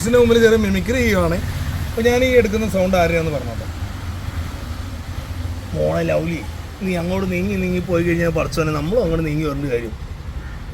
ഇതിന് മുമ്പിൽ ചെറിയ മിമിക്രി ചെയ്യുവാണ്. അപ്പോൾ ഞാൻ ഈ എടുക്കുന്ന സൗണ്ട് ആരെയാണെന്ന് പറഞ്ഞത് മോളെ ലൗലി നീ അങ്ങോട്ട് നീങ്ങി നീങ്ങി പോയി കഴിഞ്ഞാൽ പറച്ചോനെ നമ്മളും അങ്ങോട്ട് നീങ്ങി വരേണ്ട കാര്യം.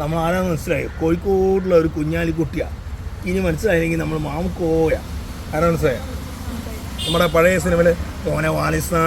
നമ്മൾ ആരാന്ന് മനസ്സിലായി? കോഴിക്കോടുള്ള ഒരു കുഞ്ഞാലിക്കുട്ടിയാ ഇനി മനസ്സിലായില്ലെങ്കിൽ നമ്മൾ മാമുക്കോയ ആരാ മനസ്സിലായ? നമ്മുടെ പഴയ സിനിമയിൽ ഓനെ വാലിസാ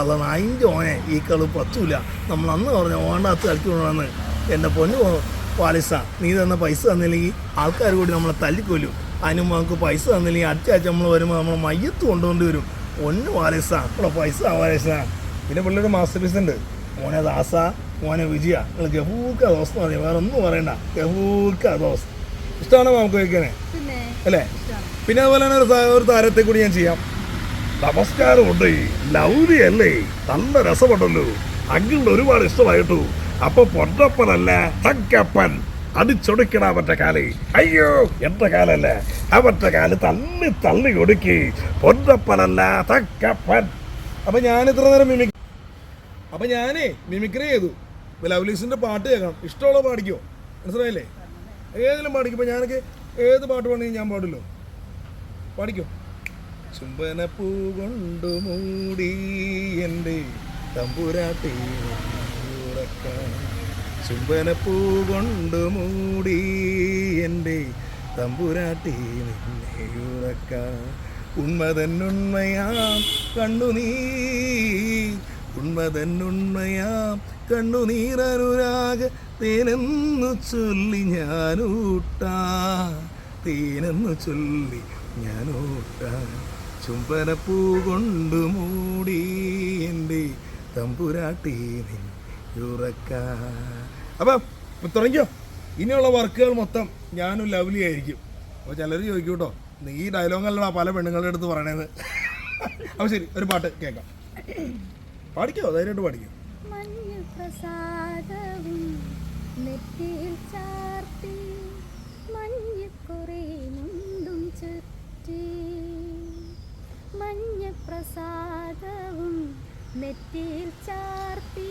അല്ല അതിന്റെ ഓനെ. ഈ കളി പറ്റൂല. നമ്മൾ അന്ന് പറഞ്ഞ ഓണ്ടാത്ത് കളിക്കണമെന്ന് എന്റെ പൊന്നു വാലിസ നീ തന്ന പൈസ തന്നില്ലെങ്കിൽ ആൾക്കാർ കൂടി നമ്മളെ തല്ലിക്കൊല്ലും. അതിന് നമുക്ക് പൈസ തന്നില്ലെങ്കിൽ അടുത്ത ആഴ്ച നമ്മൾ വരുമ്പോൾ നമ്മൾ മയ്യത്ത് കൊണ്ടുകൊണ്ട് വരും. ഒന്ന് വാലിസ ഇവിടെ പൈസ വാലിസ പിന്നെ പിള്ളേർ മാസ്റ്റർ പീസ് ഉണ്ട്. മോനെ ദാസ മോനെ വിജയ. നിങ്ങൾ ഗഹൂക്ക ദോസ് എന്ന് പറയാം വേറെ ഒന്നും പറയണ്ട. ഗഹൂക്ക ദോസ് ഇഷ്ടമാണോ നമുക്ക് പിന്നെ അല്ലേ? പിന്നെ അതുപോലെ തന്നെ ഒരു ഒരു താരത്തെ കൂടി ഞാൻ ചെയ്യാം. നമസ്കാരമുണ്ട്. ലൗലി അല്ലേ നല്ല രസമുണ്ടല്ലോ. അങ്കിളിന് ഒരുപാട് ഇഷ്ടമായിട്ടു. അപ്പൊ പൊട്ടപ്പനല്ല തങ്കപ്പൻ. അടിച്ചൊടുക്കണ അവരുടെ കാൽ. അയ്യോ എന്റെ കാലല്ല? അവരുടെ കാൽ തള്ളി തള്ളി ഒടുക്കി. പൊന്നപ്പനല്ല തക്കപ്പൻ. അപ്പൊ ഞാൻ ഇത്ര നേരം മിമിക് അപ്പൊ ഞാനേ മിമിക്രി ചെയ്തു. ലവ്ലീസിന്റെ പാട്ട് കേൾക്കണം. ഇഷ്ടമുള്ള പാടിക്കോ? മനസ്സിലായില്ലേ? ഏതെങ്കിലും പാടിക്കും? ഇപ്പൊ ഞാനൊക്കെ ഏത് പാട്ട് വേണമെങ്കിൽ ഞാൻ പാടില്ലോ. പാടിക്കോ? ചുംബന പൂ കൊണ്ട് മൂടി എന്റെ തമ്പുരാട്ടി ഉറക്കാൻ ചുംബനപ്പൂ കൊണ്ട് മൂടി എന്റെ തമ്പുരാട്ടി നിന്നെ ഉറക്കാൻ. ഉണ്മതന്നുണ്മയാം കണ്ണുനീ ഉണ്മതന്നുണ്മയാം കണ്ണുനീരനുരാഗ തേനെന്നു ചൊല്ലി ഞാനൂട്ടാ. തേനെന്നു ചൊല്ലി ഞാനൂട്ടാ. ചുംബനപ്പൂ കൊണ്ട് മൂടി എന്റെ തമ്പുരാട്ടി നിന്നുറക്ക അപ്പം തുടങ്ങിയോ ഇനിയുള്ള വർക്കുകൾ മൊത്തം ഞാനും ലവ്ലി ആയിരിക്കും. അപ്പോൾ ചിലർ ചോദിക്കും കേട്ടോ നീ ഈ ഡയലോഗല്ലടാ പല പെണ്ണുങ്ങളുടെ അടുത്ത് പറയണത് അപ്പോൾ ശരി ഒരു പാട്ട് കേൾക്കാം. പാടിക്കോ? ധൈര്യമായിട്ട് പാടിക്കോ. പ്രസാദവും നെറ്റിയിൽ ചാർത്തി മുണ്ടും മഞ്ഞ പ്രസാദവും നെറ്റിയിൽ ചാർത്തി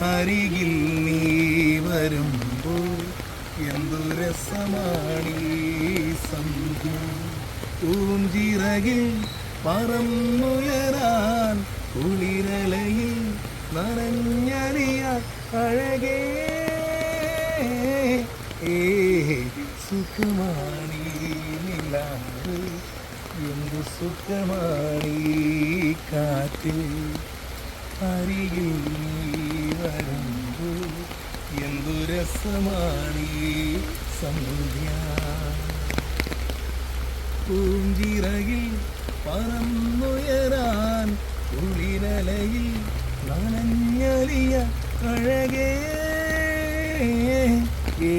അരികിൽ നീ വരുമ്പോൾ എന്തു രസമാണീ സന്ധ്യ പൂഞ്ചിറകിൽ പറന്നുയരാൻ കുളിരലയിൽ നനഞ്ഞറിയ അഴകേ. സുഖമാണീ നിലാവ്. എന്തു സുഖമാണീ കാറ്റ്? അരികിൽ വരുമ്പോൾ എന്തു രസമാണീ സന്ധ്യ. പൂഞ്ചിറകിൽ പറന്നുയരാൻ കുളിരലയിൽ നനഞ്ഞലിയ കഴകേ. ഏ